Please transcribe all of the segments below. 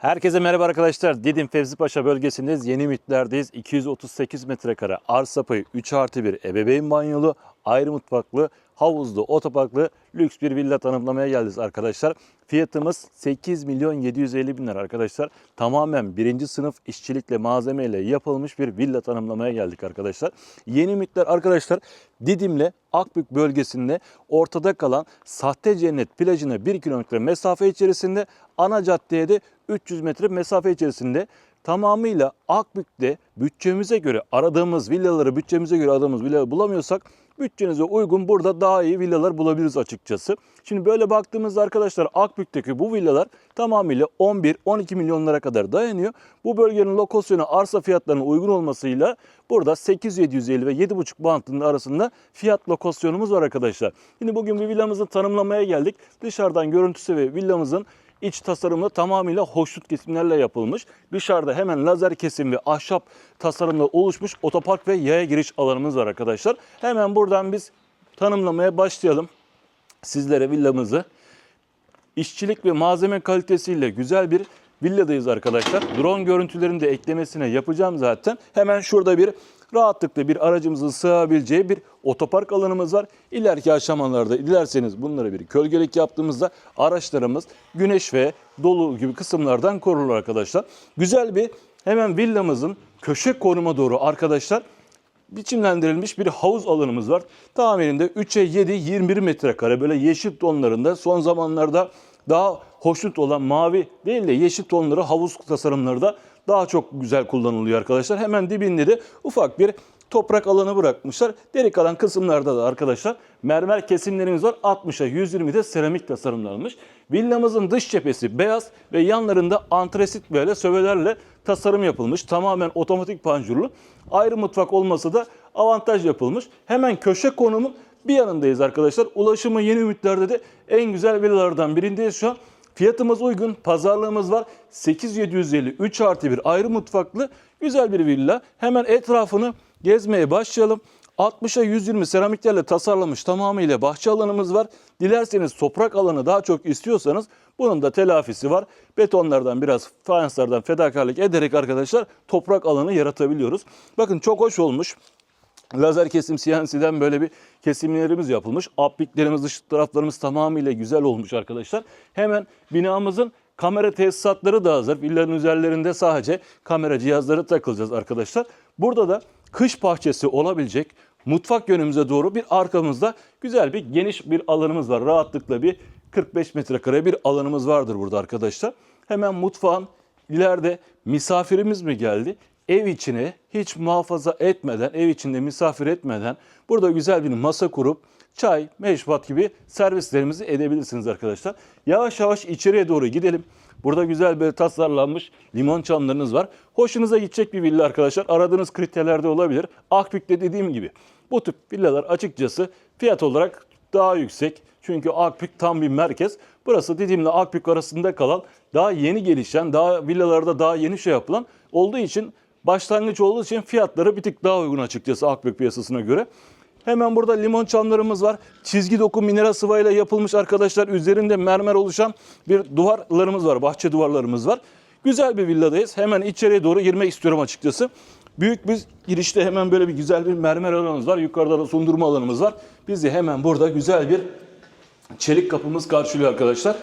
Herkese merhaba arkadaşlar. Didim Fevzi Paşa bölgesindeyiz. Yeni Ümitler'deyiz. 238 metrekare arsa payı 3 artı 1 ebeveyn banyolu, ayrı mutfaklı, havuzlu, otoparklı lüks bir villa tanımlamaya geldik arkadaşlar. Fiyatımız 8 milyon 750 bin lira arkadaşlar. Tamamen birinci sınıf işçilikle malzemeyle yapılmış bir villa tanımlamaya geldik arkadaşlar. Yeni Ümitler arkadaşlar Didim'le Akbük bölgesinde ortada kalan sahte cennet plajına 1 kilometre mesafe içerisinde ana caddeye de 300 metre mesafe içerisinde tamamıyla Akbük'te bütçemize göre aradığımız villaları bütçemize göre aradığımız villaları bulamıyorsak bütçenize uygun burada daha iyi villalar bulabiliriz açıkçası. Şimdi böyle baktığımızda arkadaşlar Akbük'teki bu villalar tamamıyla 11-12 milyonlara kadar dayanıyor. Bu bölgenin lokasyonu arsa fiyatlarının uygun olmasıyla burada 8750 ve 7,5 bantının arasında fiyat lokasyonumuz var arkadaşlar. Şimdi bugün bir villamızı tanımlamaya geldik. Dışarıdan görüntüsü ve villamızın İç tasarımı tamamıyla hoşnut kesimlerle yapılmış. Dışarıda hemen lazer kesim ve ahşap tasarımla oluşmuş otopark ve yaya giriş alanımız var arkadaşlar. Hemen buradan biz tanımlamaya başlayalım. Sizlere villamızı işçilik ve malzeme kalitesiyle güzel bir villadayız arkadaşlar. Drone görüntülerini de eklemesine yapacağım zaten. Hemen şurada bir rahatlıkla bir aracımızın sığabileceği bir otopark alanımız var. İleriki aşamalarda dilerseniz bunları bir kölgelik yaptığımızda araçlarımız güneş ve dolu gibi kısımlardan korunur arkadaşlar. Güzel bir hemen villamızın köşe konuma doğru arkadaşlar biçimlendirilmiş bir havuz alanımız var. Tahmininde 3'e 7 21 metrekare böyle yeşil tonlarında son zamanlarda daha hoşnut olan mavi değil de yeşil tonları havuz tasarımları da daha çok güzel kullanılıyor arkadaşlar. Hemen dibinde de ufak bir toprak alanı bırakmışlar. Deri kalan kısımlarda da arkadaşlar mermer kesimlerimiz var. 60'a 120'de seramik tasarımlanmış. Villamızın dış cephesi beyaz ve yanlarında antresit böyle sövelerle tasarım yapılmış. Tamamen otomatik panjurlu. Ayrı mutfak olması da avantaj yapılmış. Hemen köşe konumun bir yanındayız arkadaşlar. Ulaşımı yeni ümitlerde de en güzel villalardan birindeyiz şu an. Fiyatımız uygun, pazarlığımız var. 8750 3 artı 1 ayrı mutfaklı güzel bir villa. Hemen etrafını gezmeye başlayalım. 60'a 120 seramiklerle tasarlanmış tamamıyla bahçe alanımız var. Dilerseniz toprak alanı daha çok istiyorsanız bunun da telafisi var. Betonlardan biraz fayanslardan fedakarlık ederek arkadaşlar toprak alanı yaratabiliyoruz. Bakın çok hoş olmuş. Lazer kesim CNC'den böyle bir kesimlerimiz yapılmış. Apliklerimiz, dış taraflarımız tamamıyla güzel olmuş arkadaşlar. Hemen binamızın kamera tesisatları da hazır. Villanın üzerlerinde sadece kamera cihazları takılacağız arkadaşlar. Burada da kış bahçesi olabilecek mutfak yönümüze doğru bir arkamızda güzel bir geniş bir alanımız var. Rahatlıkla bir 45 metrekare bir alanımız vardır burada arkadaşlar. Hemen mutfağın ileride misafirimiz mi geldi? Ev içine hiç muhafaza etmeden, ev içinde misafir etmeden burada güzel bir masa kurup çay, meşrubat gibi servislerimizi edebilirsiniz arkadaşlar. Yavaş yavaş içeriye doğru gidelim. Burada güzel bir tasarlanmış limon çamlarınız var. Hoşunuza gidecek bir villa arkadaşlar. Aradığınız kriterlerde olabilir. Akbük'te dediğim gibi bu tip villalar açıkçası fiyat olarak daha yüksek. Çünkü Akbük tam bir merkez. Burası Didim'le Akbük arasında kalan daha yeni gelişen, daha villalarda daha yeni şey yapılan olduğu için başlangıç olduğu için fiyatları bir tık daha uygun açıkçası Akbük piyasasına göre. Hemen burada limon çamlarımız var. Çizgi doku mineral sıvayla yapılmış arkadaşlar. Üzerinde mermer oluşan bir duvarlarımız var. Bahçe duvarlarımız var. Güzel bir villadayız. Hemen içeriye doğru girmek istiyorum açıkçası. Büyük bir girişte hemen böyle bir güzel bir mermer alanımız var. Yukarıda da sundurma alanımız var. Bizi hemen burada güzel bir çelik kapımız karşılıyor arkadaşlar.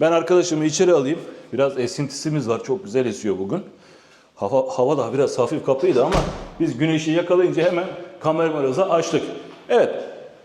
Ben arkadaşımı içeri alayım. Biraz esintisimiz var. Çok güzel esiyor bugün. Hava, hava da biraz hafif kapıydı ama biz güneşi yakalayınca hemen kameramızı açtık. Evet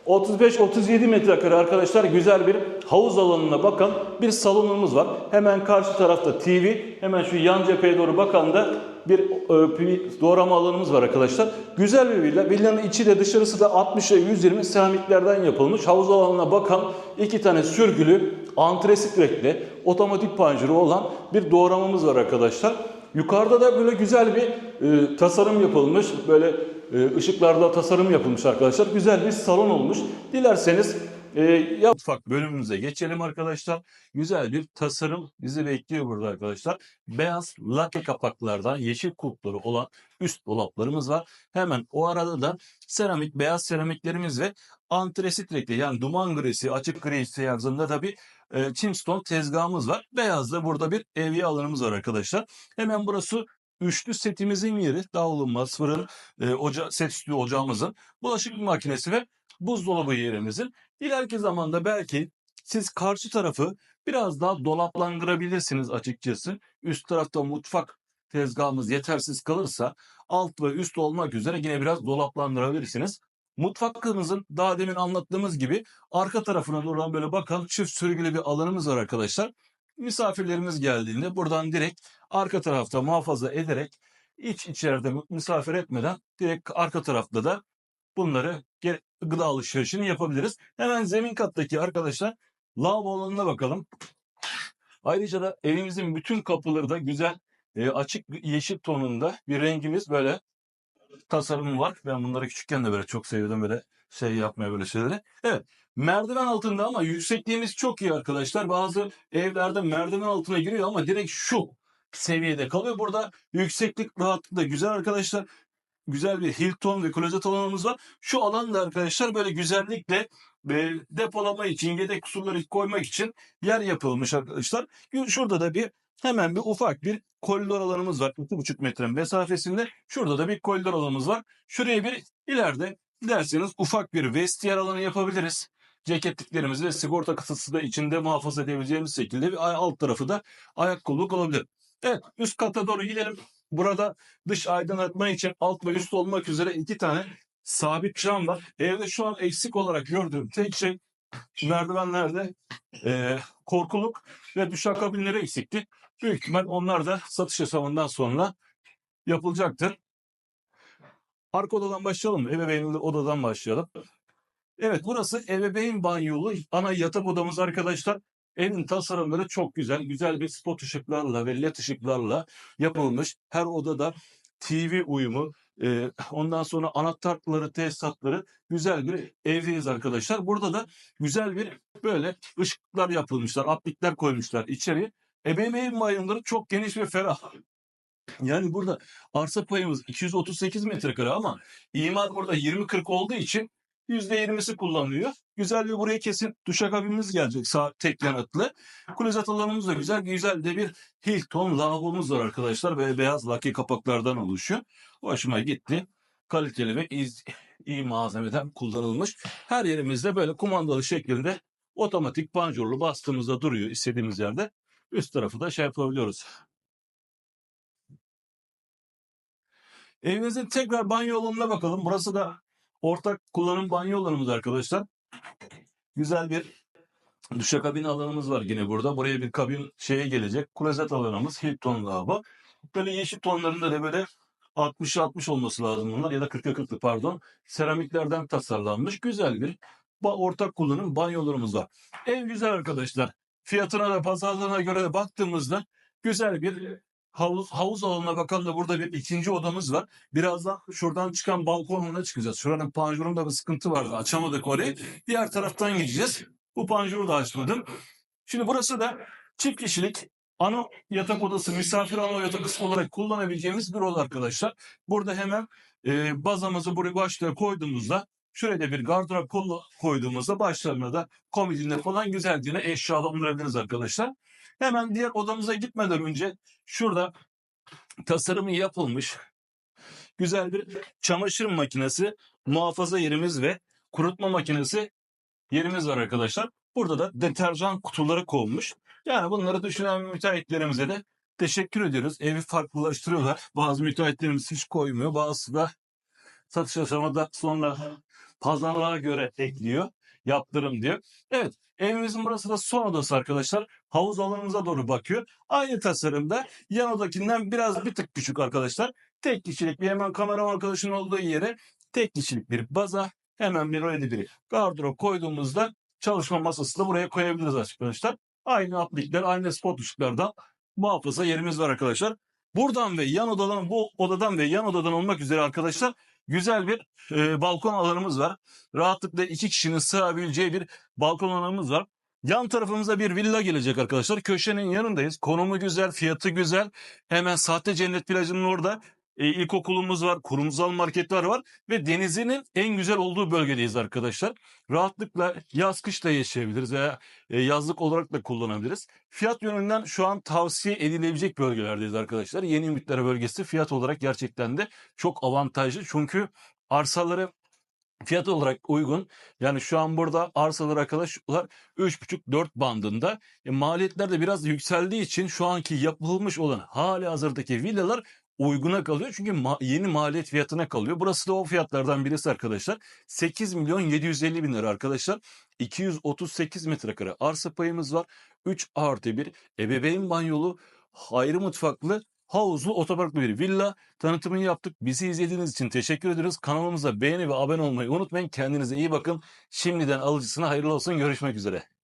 35-37 metrekare arkadaşlar güzel bir havuz alanına bakan bir salonumuz var. Hemen karşı tarafta TV, hemen şu yan cepheye doğru bakan da bir, e, bir doğrama alanımız var arkadaşlar. Güzel bir villa. Villanın içi de dışarısı da 60'a 120 seramiklerden yapılmış. Havuz alanına bakan iki tane sürgülü antresit renkli otomatik panjuru olan bir doğramamız var arkadaşlar. Yukarıda da böyle güzel bir e, tasarım yapılmış. Böyle e, ışıklarda tasarım yapılmış arkadaşlar. Güzel bir salon olmuş. Dilerseniz Ee, ya mutfak bölümümüze geçelim arkadaşlar. Güzel bir tasarım bizi bekliyor burada arkadaşlar. Beyaz lake kapaklardan yeşil kulpları olan üst dolaplarımız var. Hemen o arada da seramik, beyaz seramiklerimiz ve antresit renkli yani duman grisi, açık gri tarzında da bir e, Chimstone tezgahımız var. Beyaz da burada bir evye alanımız var arkadaşlar. Hemen burası üçlü setimizin yeri. Davlumbaz, fırın, e, oca, set üstü ocağımızın, bulaşık makinesi ve buzdolabı yerimizin. İleriki zamanda belki siz karşı tarafı biraz daha dolaplandırabilirsiniz açıkçası. Üst tarafta mutfak tezgahımız yetersiz kalırsa alt ve üst olmak üzere yine biraz dolaplandırabilirsiniz. Mutfağımızın daha demin anlattığımız gibi arka tarafına doğru böyle bakan çift sürgülü bir alanımız var arkadaşlar. Misafirlerimiz geldiğinde buradan direkt arka tarafta muhafaza ederek iç içeride misafir etmeden direkt arka tarafta da bunları gıda alışverişini yapabiliriz. Hemen zemin kattaki arkadaşlar lavabo alanına bakalım. Ayrıca da evimizin bütün kapıları da güzel e, açık yeşil tonunda bir rengimiz böyle tasarımı var. Ben bunları küçükken de böyle çok sevdim böyle şey yapmaya böyle şeyleri. Evet merdiven altında ama yüksekliğimiz çok iyi arkadaşlar. Bazı evlerde merdiven altına giriyor ama direkt şu seviyede kalıyor. Burada yükseklik rahatlık da güzel arkadaşlar. Güzel bir Hilton ve klozet alanımız var. Şu alanda arkadaşlar böyle güzellikle e, depolama için, yedek kusurları koymak için yer yapılmış arkadaşlar. Şurada da bir hemen bir ufak bir koridor alanımız var. 2,5 metre mesafesinde. Şurada da bir koridor alanımız var. Şuraya bir ileride derseniz ufak bir vestiyer alanı yapabiliriz. Ceketliklerimizi ve sigorta kasası da içinde muhafaza edebileceğimiz şekilde bir alt tarafı da ayak kolluk olabilir. Evet üst kata doğru gidelim. Burada dış aydınlatma için alt ve üst olmak üzere iki tane sabit cam var. Evde şu an eksik olarak gördüğüm tek şey merdivenlerde e, korkuluk ve düşakabinleri eksikti. Büyük ihtimal onlar da satış hesabından sonra yapılacaktır. Arka odadan başlayalım mı? Ebeveyn odadan başlayalım. Evet burası ebeveyn banyolu ana yatak odamız arkadaşlar. Evin tasarımları çok güzel. Güzel bir spot ışıklarla ve led ışıklarla yapılmış. Her odada TV uyumu, e, ondan sonra anahtarları, tesisatları güzel bir evdeyiz arkadaşlar. Burada da güzel bir böyle ışıklar yapılmışlar, aplikler koymuşlar içeri. Ebeveyn banyoları çok geniş ve ferah. Yani burada arsa payımız 238 metrekare ama imar burada 20-40 olduğu için %20'si kullanılıyor. Güzel bir buraya kesin duşakabimiz gelecek sağ tek yanıtlı. Klozet alanımız da güzel. Güzel de bir Hilton lavabomuz var arkadaşlar. Ve beyaz laki kapaklardan oluşuyor. Hoşuma gitti. Kaliteli ve iz, iyi malzemeden kullanılmış. Her yerimizde böyle kumandalı şeklinde otomatik panjurlu bastığımızda duruyor istediğimiz yerde. Üst tarafı da şey yapabiliyoruz. Evimizin tekrar banyo alanına bakalım. Burası da ortak kullanım banyo alanımız arkadaşlar. Güzel bir duşakabin alanımız var yine burada. Buraya bir kabin şeye gelecek. Klozet alanımız Hilton lavabo. Böyle yeşil tonlarında da böyle 60-60 olması lazım bunlar ya da 40'a 40'lı pardon. Seramiklerden tasarlanmış güzel bir ortak kullanım banyolarımız var. Ev güzel arkadaşlar. Fiyatına da pazarlığına göre de baktığımızda güzel bir havuz, havuz alanına bakalım da burada bir ikinci odamız var. Birazdan şuradan çıkan balkonuna çıkacağız. Şuranın panjurunda bir sıkıntı vardı. Açamadık orayı. Diğer taraftan gideceğiz. Bu panjuru da açmadım. Şimdi burası da çift kişilik ana yatak odası, misafir ana yatak kısmı olarak kullanabileceğimiz bir oda arkadaşlar. Burada hemen e, bazamızı buraya başlığa koyduğumuzda da bir gardırop kolu koyduğumuzda başlarına da komodinle falan güzelce eşya alındırabiliriz arkadaşlar. Hemen diğer odamıza gitmeden önce şurada tasarımı yapılmış güzel bir çamaşır makinesi, muhafaza yerimiz ve kurutma makinesi yerimiz var arkadaşlar. Burada da deterjan kutuları konmuş. Yani bunları düşünen müteahhitlerimize de teşekkür ediyoruz. Evi farklılaştırıyorlar. Bazı müteahhitlerimiz hiç koymuyor. Bazısı da satış aşamada sonra pazarlığa göre ekliyor. Yaptırım diyor. Evet evimizin burası da son odası arkadaşlar. Havuz alanımıza doğru bakıyor. Aynı tasarımda yan odakinden biraz bir tık küçük arkadaşlar. Tek kişilik bir hemen kameraman arkadaşın olduğu yere tek kişilik bir baza hemen bir öyle bir gardırop koyduğumuzda çalışma masası da buraya koyabiliriz arkadaşlar. Aynı aplikler, aynı spot ışıklardan muhafaza yerimiz var arkadaşlar. Buradan ve yan odadan, bu odadan ve yan odadan olmak üzere arkadaşlar güzel bir e, balkon alanımız var. Rahatlıkla iki kişinin sığabileceği bir balkon alanımız var. Yan tarafımıza bir villa gelecek arkadaşlar. Köşenin yanındayız. Konumu güzel, fiyatı güzel. Hemen Sahte Cennet plajının orada e, ilkokulumuz var, kurumsal marketler var ve denizinin en güzel olduğu bölgedeyiz arkadaşlar. Rahatlıkla yaz kış da yaşayabiliriz veya e, yazlık olarak da kullanabiliriz. Fiyat yönünden şu an tavsiye edilebilecek bölgelerdeyiz arkadaşlar. Yeni Ümitler bölgesi fiyat olarak gerçekten de çok avantajlı. Çünkü arsaları fiyat olarak uygun. Yani şu an burada arsalar arkadaşlar 3,5-4 bandında. E, maliyetler de biraz yükseldiği için şu anki yapılmış olan hali hazırdaki villalar uyguna kalıyor. Çünkü ma- yeni maliyet fiyatına kalıyor. Burası da o fiyatlardan birisi arkadaşlar. 8 milyon 750 bin lira arkadaşlar. 238 metrekare arsa payımız var. 3 artı 1 ebeveyn banyolu ayrı mutfaklı havuzlu otoparklı bir villa tanıtımını yaptık. Bizi izlediğiniz için teşekkür ederiz. Kanalımıza beğeni ve abone olmayı unutmayın. Kendinize iyi bakın. Şimdiden alıcısına hayırlı olsun. Görüşmek üzere.